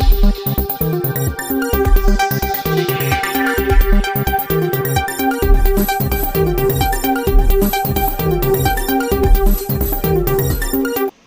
thank you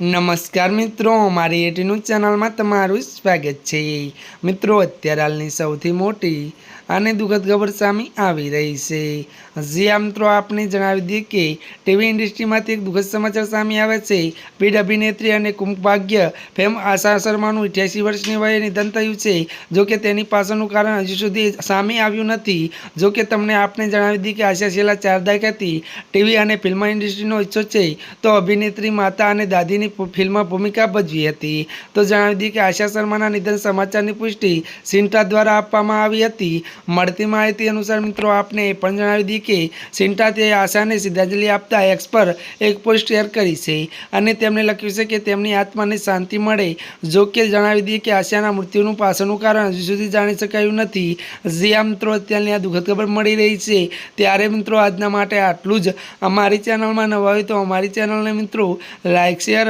નમસ્કાર મિત્રો મારી એટીનું ચેનલમાં તમારું સ્વાગત છે. મિત્રો, અત્યારે હાલની સૌથી મોટી અને દુઃખદ ખબર સામે આવી રહી છે. હજી આ મિત્રો, આપને જણાવી દઈએ કે ટીવી ઇન્ડસ્ટ્રીમાંથી એક દુઃખદ સમાચાર સામે આવે છે. પીઢ અભિનેત્રી અને કુંભભાગ્ય ફેમ આશા શર્માનું અઠ્યાસી વર્ષની વયે નિધન થયું છે. જો કે તેની પાછળનું કારણ હજુ સુધી સામે આવ્યું નથી. જો કે તમને આપને જણાવી દઈએ કે આશા છેલ્લા ચાર દાયકાથી ટીવી અને ફિલ્મ ઇન્ડસ્ટ્રીનો ઈચ્છો છે. તો અભિનેત્રી માતા અને દાદીની ભૂ- ફિલ્મમાં ભૂમિકા ભજવી હતી. તો જણાવી દઈએ કે આશા શર્માના નિધન સમાચારની પુષ્ટિ સિન્ટા દ્વારા આપવામાં આવી હતી. મળતી માહિતી અનુસાર મિત્રો, આપને એ પણ જણાવી દઈએ કે સિન્ટા તે આશાને શ્રદ્ધાંજલિ આપતા એક્સ પર એક પોસ્ટ શેર કરી છે અને તેમણે લખ્યું છે કે તેમની આત્માને શાંતિ મળે. જો કે જણાવી દઈએ કે આશાના મૃત્યુનું પાછળનું કારણ હજુ સુધી જાણી શકાયું નથી. જે આ મિત્રો અત્યારની આ દુઃખદ ખબર મળી રહી છે, ત્યારે મિત્રો આજના માટે આટલું જ. અમારી ચેનલમાં નવા હોય તો અમારી ચેનલને મિત્રો લાઇક શેર